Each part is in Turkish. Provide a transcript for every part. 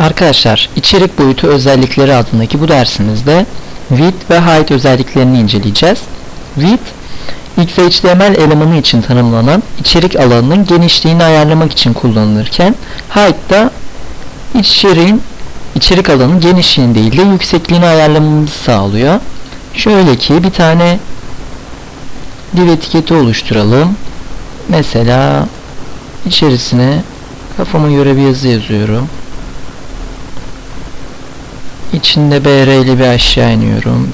Arkadaşlar içerik boyutu özellikleri adındaki bu dersimizde width ve height özelliklerini inceleyeceğiz. Width XHTML elemanı için tanımlanan içerik alanının genişliğini ayarlamak için kullanılırken height da içeriğin içerik alanının genişliğini değil de yüksekliğini ayarlamamızı sağlıyor. Şöyle ki bir tane div etiketi oluşturalım. Mesela içerisine kafama göre bir yazı yazıyorum. İçinde BR ile bir aşağı iniyorum.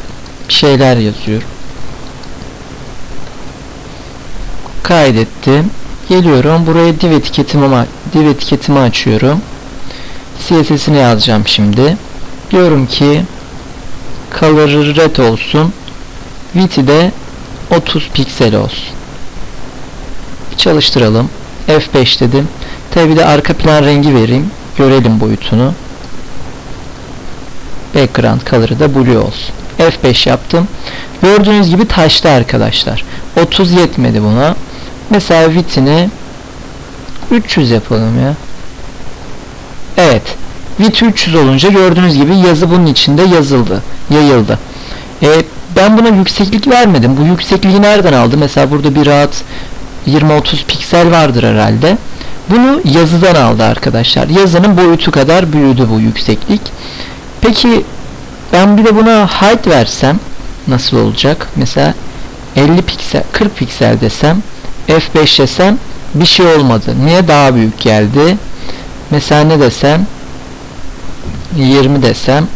Bir şeyler yazıyorum. Kaydettim. Geliyorum. Buraya div etiketimi, div etiketimi açıyorum. CSS'ini yazacağım şimdi. Diyorum ki color red olsun. Width'i de 30 piksel olsun. Çalıştıralım. F5 dedim. Tabi de arka plan rengi vereyim. Görelim boyutunu. Background color'ı da blue olsun. F5 yaptım. Gördüğünüz gibi taştı arkadaşlar. 30 yetmedi buna. Mesela width'ini 300 yapalım ya. Evet. Width 300 olunca gördüğünüz gibi yazı bunun içinde yazıldı. Yayıldı. E, ben buna yükseklik vermedim. Bu yüksekliği nereden aldı? Mesela burada bir rahat 20-30 piksel vardır herhalde. Bunu yazıdan aldı arkadaşlar. Yazının boyutu kadar büyüdü bu yükseklik. Peki ben bir de buna height versem nasıl olacak? Mesela 50 piksel 40 piksel desem F5 desem bir şey olmadı. Niye daha büyük geldi? Mesela ne desem 20 desem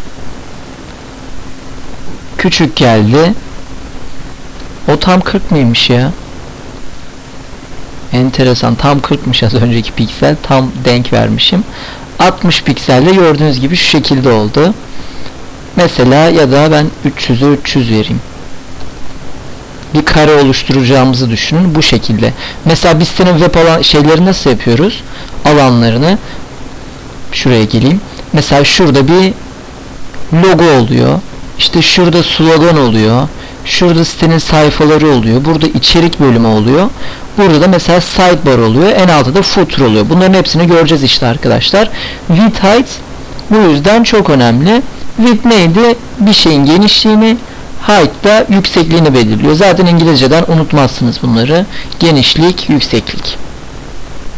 küçük geldi. O tam 40 mıymış ya? Enteresan. Tam 40'mış az önceki piksel. Tam denk vermişim. 60 pikselde gördüğünüz gibi şu şekilde oldu. Mesela ya da ben 300'e 300 vereyim. Bir kare oluşturacağımızı düşünün bu şekilde. Mesela biz senin web alan şeyleri nasıl yapıyoruz? Alanlarını şuraya geleyim. Mesela şurada bir logo oluyor. İşte şurada slogan oluyor. Şurada sitenin sayfaları oluyor. Burada içerik bölümü oluyor. Burada da mesela sidebar oluyor. En altta da footer oluyor. Bunların hepsini göreceğiz işte arkadaşlar. Width height bu yüzden çok önemli. Width neydi? Bir şeyin genişliğini, height da yüksekliğini belirliyor. Zaten İngilizceden unutmazsınız bunları. Genişlik, yükseklik.